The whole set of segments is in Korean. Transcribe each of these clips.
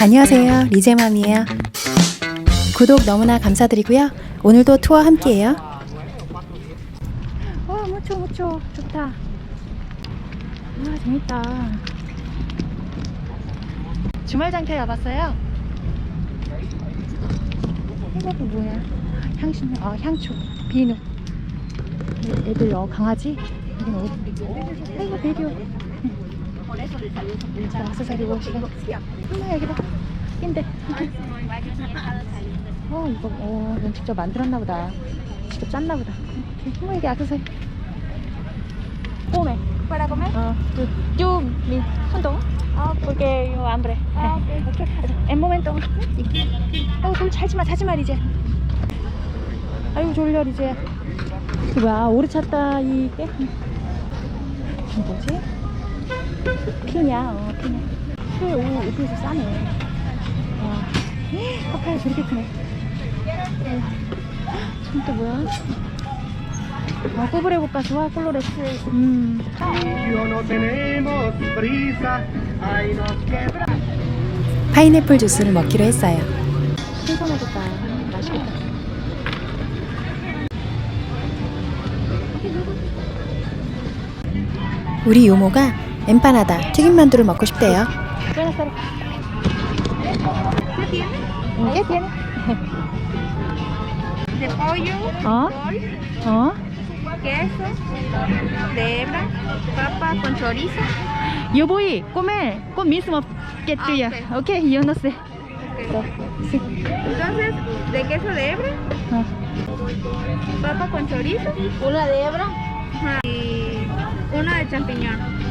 안녕하세요. 리제맘이에요. 구독 너무나 감사드리고요. 오늘도 투어 함께해요. 와, 무초 무초 좋다. 와, 재밌다. 주말 장터에 와봤어요. 이것도 뭐야? 향신, 아 향초, 비누. 애들 어 강아지? 여기는 어디? 아이고 배교. 자, 악세사리 시간. 엄마 여기다. 낀대. 어 이거 어 이건 직접 만들었나 보다. 직접 짰나 보다. 엄마 여기 악세사리. Come, para comer. 어, 그, 요, 미, 손도. 아, porque yo hambre. Ah, 네. 오케이. 엔 모멘토. 아이고, 손 차지 마, 차지 마, 이제. 아이고, 졸려, 이제. 뭐야, 오래 이게. 이게 뭐지? 피냐, 어, 피냐. 피, 오, 오피에서 싸네. 와. 파파야 저렇게 크네. 저또 뭐야? 아, 꼬부레볼까 좋아, 콜로레스. 음. 파인애플 주스를 먹기로 했어요. 신선하겠다. 맛있겠다. 우리 요모가 엠파나다 튀김만두를 먹고 싶대요. ¿Qué tiene? De pollo, 어? col, 어? queso, de hebra, papa con chorizo. 여보이 꼬멜 꽃 미스 먹겠지요. 아, 오케이 이어너스. Entonces, de queso de hebra, 어. papa con chorizo. Una de hebra. Y una de champiñón.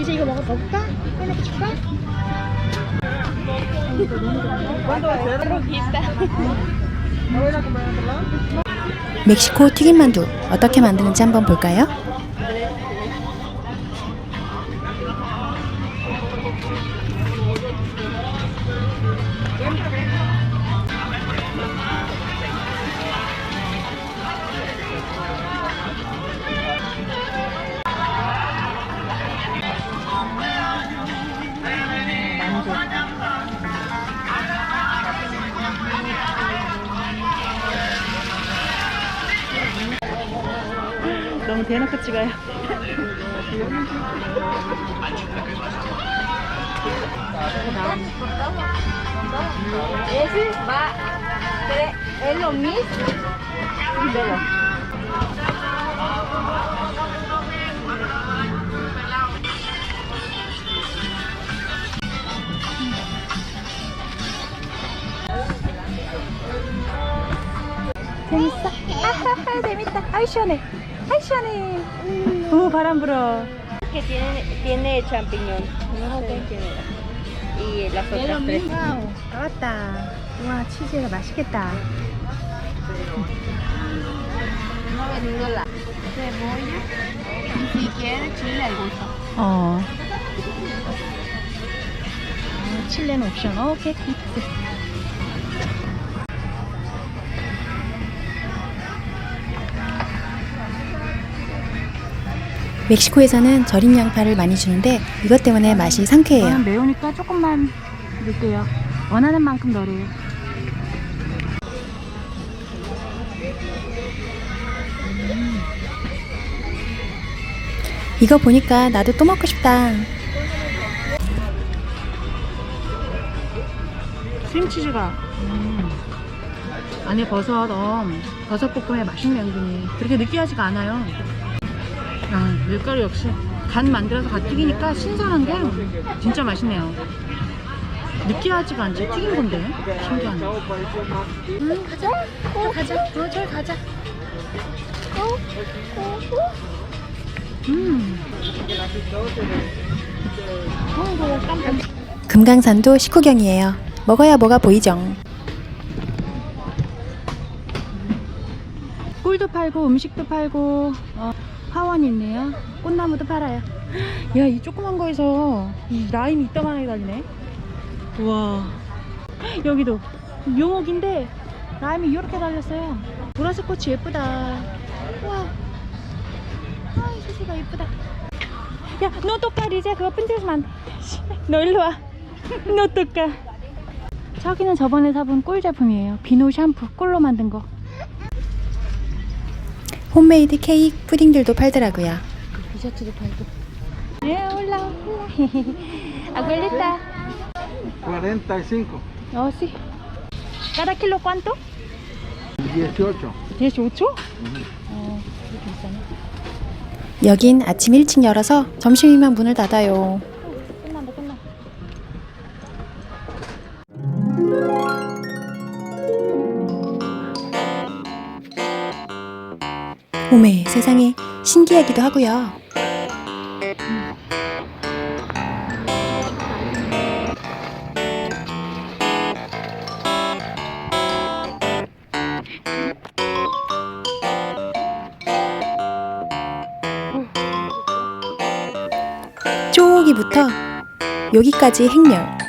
이제 이거 먹어 먹을까? 꺼내 줄까? 멕시코 튀김만두 어떻게 만드는지 한번 볼까요? 너무 대놓고 찍어요. Ese va, es lo mismo. Velo. 재밌어? 아하하 재밌다. 아이 시원해. 오 바람 불어. Que tiene, tiene champiñón. No sé quién era. Y las otras tres. 와우 다 왔다. 와 치즈가 맛있겠다. Cebolla. Y si quiere chile al gusto. 어. 아, 칠레는 옵션. 어, 오케이. 멕시코에서는 절임 양파를 많이 주는데 이것 때문에 맛이 상쾌해요. 저는 매우니까 조금만 넣을게요. 원하는 만큼 넣으래요. 이거 보니까 나도 또 먹고 싶다. 크림치즈가 음. 안에 버섯, 엄, 버섯 볶음에 맛있네 은근히 그렇게 느끼하지가 않아요. 아, 밀가루 역시 간 만들어서 갓 튀기니까 신선한 게 진짜 맛있네요. 느끼하지가 않지 튀긴 건데 신기하네. 음 가자, 어, 가자, 어, 저기 가자. 어, 어, 어. 음. 금강산도 식후경이에요. 먹어야 뭐가 보이죠. 꿀도 팔고 음식도 팔고 어, 화원 있네요. 꽃나무도 팔아요. 야, 이 조그만 거에서 이 라임이 이따만하게 달리네. 우와. 여기도 용옥인데 라임이 이렇게 달렸어요. 보라색 꽃이 예쁘다. 우와. 아, 이 새가 예쁘다. 야, 너 똑까 이제 그거 끈질면 안 돼. 너 일로 와. 너 똑까. 저기는 저번에 사본 꿀 제품이에요. 비누 샴푸 꿀로 만든 거. 홈메이드 케이크 푸딩들도 팔더라고요. 디저트도 팔고. 예, 올라, 올라. 아구엘리타. 45. 어, 씨. Cada kilo cuánto? 18. 18? 어, 이렇게 비싸네. 여긴 아침 일찍 열어서 점심이면 문을 닫아요. 오메 세상에 신기하기도 하고요. 저기부터 여기까지 행렬.